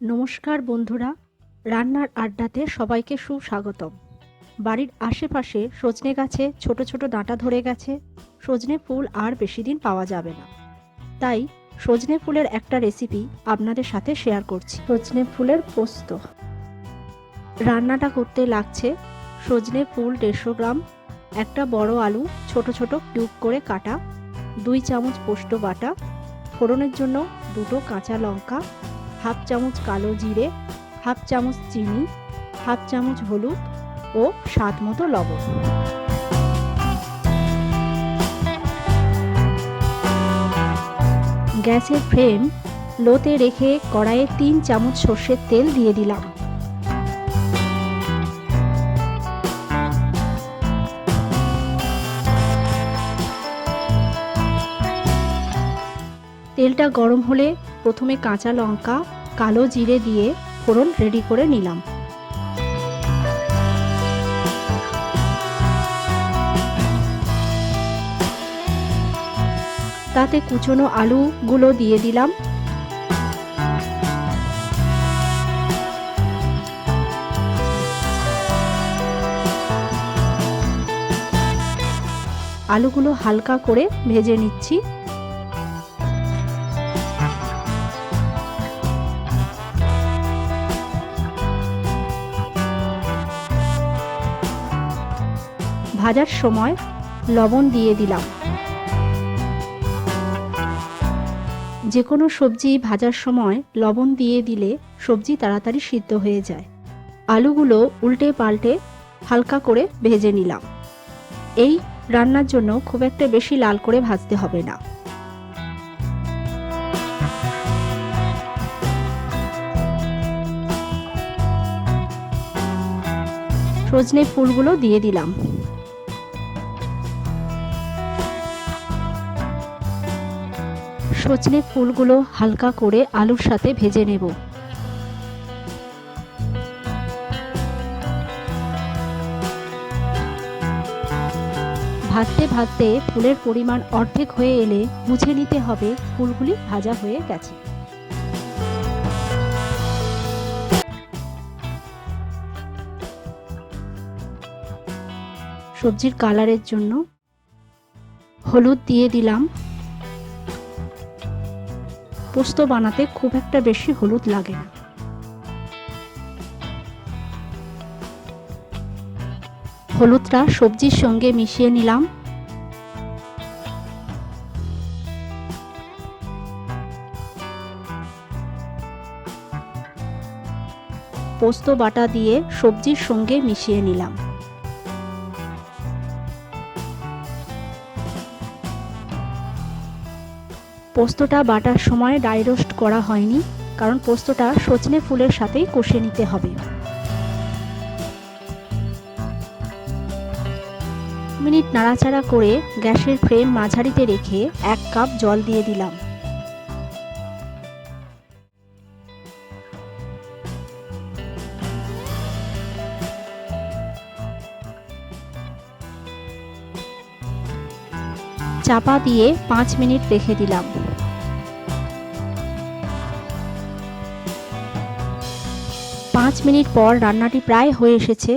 নমস্কার বন্ধুরা, রান্নার আড্ডাতে সবাইকে সুস্বাগতম। বাড়ির আশেপাশে সজনে গাছে ছোট ছোট ডাঁটা ধরে গেছে, সজনে ফুল আর বেশি দিন পাওয়া যাবে না। তাই সজনে ফুলের একটা রেসিপি আপনাদের সাথে শেয়ার করছি। সজনে ফুলের পোস্ত। রান্নাটা করতে লাগছে সজনে ফুল দেড়শো গ্রাম, একটা বড় আলু, ছোট ছোট কিউব করে কাটা, দুই চামচ পোস্ত বাটা, ফোড়নের জন্য দুটো কাঁচা লঙ্কা হাফ চামচ কালো জিরে, হাফ চামচ চিনি, হাফ চামচ হলুদ ও স্বাদ মতো লবণ। গ্যাসের ফ্লেম লোতে রেখে কড়াইয়ে তিন চামচ সর্ষের তেল দিয়ে দিলাম। তেলটা গরম হলে প্রথমে কাঁচা লঙ্কা কালো জিরে দিয়ে ফোড়ন রেডি করে নিলাম। তাতে কুচনো আলুগুলো দিয়ে দিলাম। আলুগুলো হালকা করে ভেজে নিচ্ছি। ভাজার সময় লবণ দিয়ে দিলাম। যে কোনো সবজি ভাজার সময় লবণ দিয়ে দিলে সবজি তাড়াতাড়ি সিদ্ধ হয়ে যায়। আলুগুলো উল্টে পাল্টে হালকা করে ভেজে নিলাম। এই রান্নার জন্য খুব একটা বেশি লাল করে ভাজতে হবে না। সজনে ফুলগুলো দিয়ে দিলাম। সজনে ফুলগুলো হালকা করে আলুর সাথে ভেজে নেব। ভাজতে ভাজতে ফুলের পরিমাণ অর্ধেক হয়ে এলে মুছে নিতে হবে, ফুলগুলি ভাজা হয়ে গেছে। সবজির কালারের জন্য হলুদ দিয়ে দিলাম পোস্ত বানাতে খুব একটা বেশি হলুদ লাগে না। হলুদটা সবজির সঙ্গে মিশিয়ে নিলাম। পোস্ত বাটা দিয়ে সবজির সঙ্গে মিশিয়ে নিলাম। পোস্তটা বাটার সময় ডাই রোস্ট করা হয়নি, কারণ পোস্তটা সজনে ফুলের সাথেই কষে নিতে হবে। মিনিট নাড়াচাড়া করে গ্যাসের ফ্লেম মাঝারিতে রেখে এক কাপ জল দিয়ে দিলাম। চাপা দিয়ে পাঁচ মিনিট রেখে দিলাম। পাঁচ মিনিট পর রান্নাটি প্রায় হয়ে এসেছে।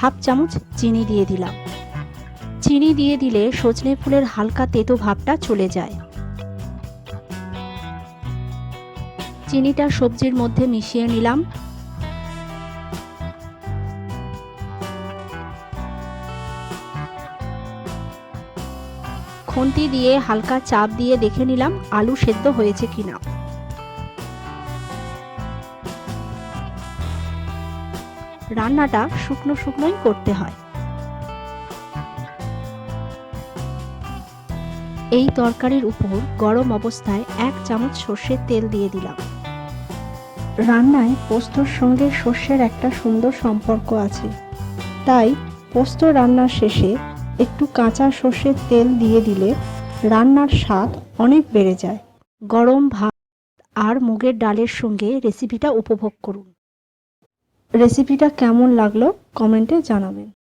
হাফ চামচ চিনি দিয়ে দিলাম। চিনি দিয়ে দিলে সজনে ফুলের হালকা তেতো ভাবটা চলে যায়। চিনিটা সবজির মধ্যে মিশিয়ে নিলাম। খুন্তি দিয়ে হালকা চাপ দিয়ে দেখে নিলাম আলু সেদ্ধ হয়েছে কিনা। রান্নাটা শুকনো শুকনোই করতে হয়। এই তরকারির উপর গরম অবস্থায় এক চামচ সর্ষের তেল দিয়ে দিলাম। রান্নায় পোস্তর সঙ্গে সর্ষের একটা সুন্দর সম্পর্ক আছে। তাই পোস্ত রান্নার শেষে একটু কাঁচা সর্ষের তেল দিয়ে দিলে রান্নার স্বাদ অনেক বেড়ে যায়। গরম ভাত আর মুগের ডালের সঙ্গে রেসিপিটা উপভোগ করুন। রেসিপিটা কেমন লাগল কমেন্টে জানাবেন।